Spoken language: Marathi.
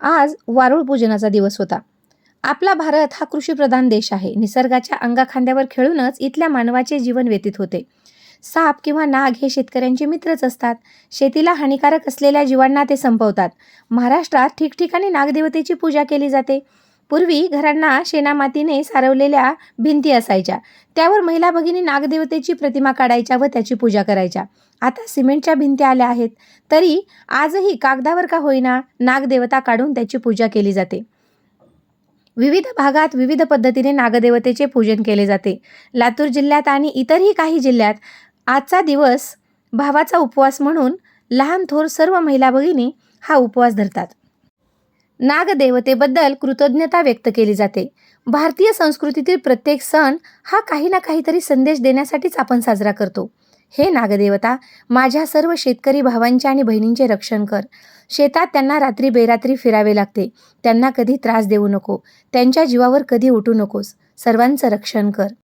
आज वारुळ पूजनाचा दिवस होता. आपला भारत हा कृषीप्रधान देश आहे. निसर्गाच्या अंगाखांद्यावर खेळूनच इथल्या मानवाचे जीवन व्यतीत होते. साप किंवा नाग हे शेतकऱ्यांचे मित्रच असतात. शेतीला हानिकारक असलेल्या जीवांना ते संपवतात. महाराष्ट्रात ठिकठिकाणी नागदेवतेची पूजा केली जाते. पूर्वी घरांना शेणामातीने सारवलेल्या भिंती असायच्या. त्यावर महिला भगिनी नागदेवतेची प्रतिमा काढायच्या व त्याची पूजा करायच्या. आता सिमेंटच्या भिंती आल्या आहेत. तरी आजही कागदावर का होईना नागदेवता काढून त्याची पूजा केली जाते. विविध भागात विविध पद्धतीने नागदेवतेचे पूजन केले जाते. लातूर जिल्ह्यात आणि इतरही काही जिल्ह्यात आजचा दिवस भावाचा उपवास म्हणून लहान थोर सर्व महिला भगिनी हा उपवास धरतात. नागदेवतेबद्दल कृतज्ञता व्यक्त केली जाते. भारतीय संस्कृतीतील प्रत्येक सण हा काही ना काहीतरी संदेश देण्यासाठीच आपण साजरा करतो. हे नागदेवता माझ्या सर्व शेतकरी भावांचे आणि बहिणींचे रक्षण कर. शेतात त्यांना रात्री बेरात्री फिरावे लागते. त्यांना कधी त्रास देऊ नको. त्यांच्या जीवावर कधी उठू नकोस. सर्वांचं रक्षण कर.